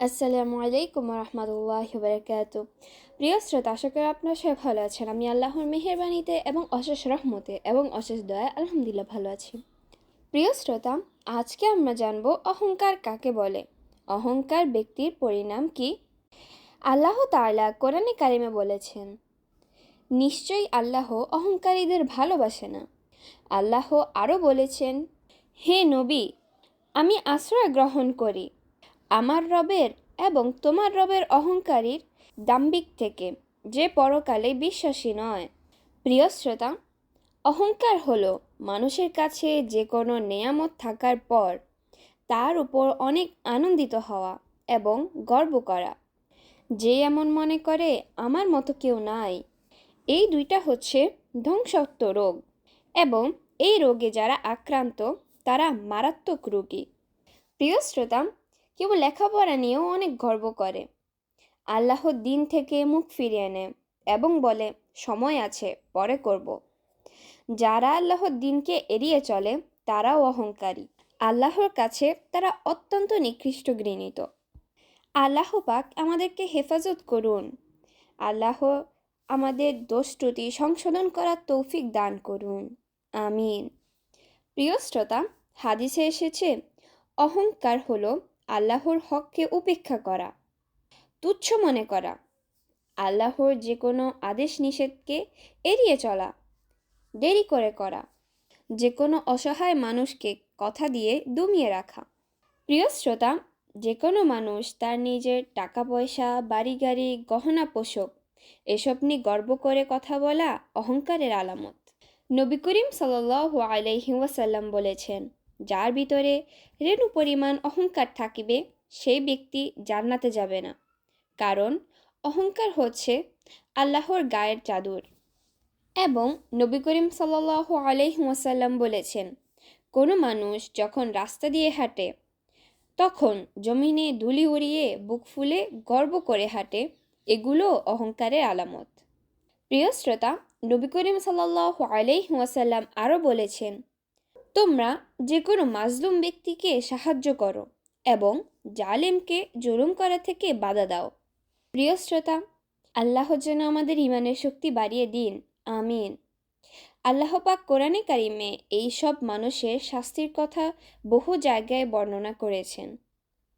আসসালামু আলাইকুম রহমতুল্লাহ বারকাত প্রিয় শ্রোতা, আশা করি আপনারা সবাই ভালো আছেন। আমি আল্লাহর মেহেরবানিতে এবং অশেষ রহমতে এবং অশেষ দয়া আলহামদুলিল্লাহ ভালো আছি। প্রিয় শ্রোতা, আজকে আমরা জানব অহংকার কাকে বলে? অহংকার ব্যক্তির পরিণাম কি? আল্লাহ তাআলা কোরআনে কারিমে বলেছেন, নিশ্চয়ই আল্লাহ অহংকারীদের ভালোবাসে না। আল্লাহ আরও বলেছেন, হে নবী, আমি আশ্রয় গ্রহণ করি। আমার রবের এবং তোমার রবের অহংকারীর দাম্বিক থেকে যে পরকালে বিশ্বাসী নয়। প্রিয় শ্রোতা, অহংকার হল মানুষের কাছে যে কোনো নেয়ামত থাকার পর তার উপর অনেক আনন্দিত হওয়া এবং গর্ব করা। যে এমন মনে করে, আমার মতো কেউ নাই। এই দুইটা হচ্ছে ধ্বংসত্ব রোগ এবং এই রোগে যারা আক্রান্ত, তারা মারাত্মক রোগী। প্রিয় শ্রোতা কেবল লেখাপড়া নিয়েও অনেক গর্ব করে। আল্লাহর দিন থেকে মুখ ফিরিয়ে নেয় এবং বলে, সময় আছে, পরে করব। যারা আল্লাহর দিনকে এড়িয়ে চলে, তারাও অহংকারী। আল্লাহর কাছে তারা অত্যন্ত নিকৃষ্ট ঘৃণিত। আল্লাহ পাক আমাদেরকে হেফাজত করুন। আল্লাহ আমাদের দোষ সংশোধন করার তৌফিক দান করুন। আমিন। প্রিয় শ্রোতা, হাদিসে এসেছে, অহংকার হলো আল্লাহর হককে উপেক্ষা করা। তুচ্ছ মনে করা। আল্লাহর যে কোনো আদেশ নিষেধকে এড়িয়ে চলা। দেরি করে করা। যে কোনো অসহায় মানুষকে কথা দিয়ে দমিয়ে রাখা। প্রিয় শ্রোতা যে কোনো মানুষ তার নিজের টাকা পয়সা বাড়ি গাড়ি গহনা পোষক এসব নিয়ে গর্ব করে কথা বলা অহংকারের আলামত। নবী করিম সাল আলাইহি ওয়াসাল্লাম বলেছেন যার ভিতরে রেণু পরিমাণ অহংকার থাকিবে, সেই ব্যক্তি জান্নাতে যাবে না। কারণ অহংকার হচ্ছে আল্লাহর গায়ের চাদর। এবং নবী করিম সাল্লাহ আলহিমাসাল্লাম বলেছেন, কোনো মানুষ যখন রাস্তা দিয়ে হাঁটে, তখন জমিনে ধুলি উড়িয়ে বুক ফুলে গর্ব করে হাঁটে, এগুলো অহংকারের আলামত। প্রিয় শ্রোতা, নবী করিম সাল্লাহ আলহিমাসাল্লাম আরও বলেছেন তোমরা যে কোনো মাজলুম ব্যক্তিকে সাহায্য করো এবং জালেমকে জুলুম করা থেকে বাধা দাও। প্রিয় শ্রোতা, আল্লাহ যেন আমাদের ইমানের শক্তি বাড়িয়ে দিন। আমিন। আল্লাহ পাক কোরআনে কারিমে এই সব মানুষের শাস্তির কথা বহু জায়গায় বর্ণনা করেছেন।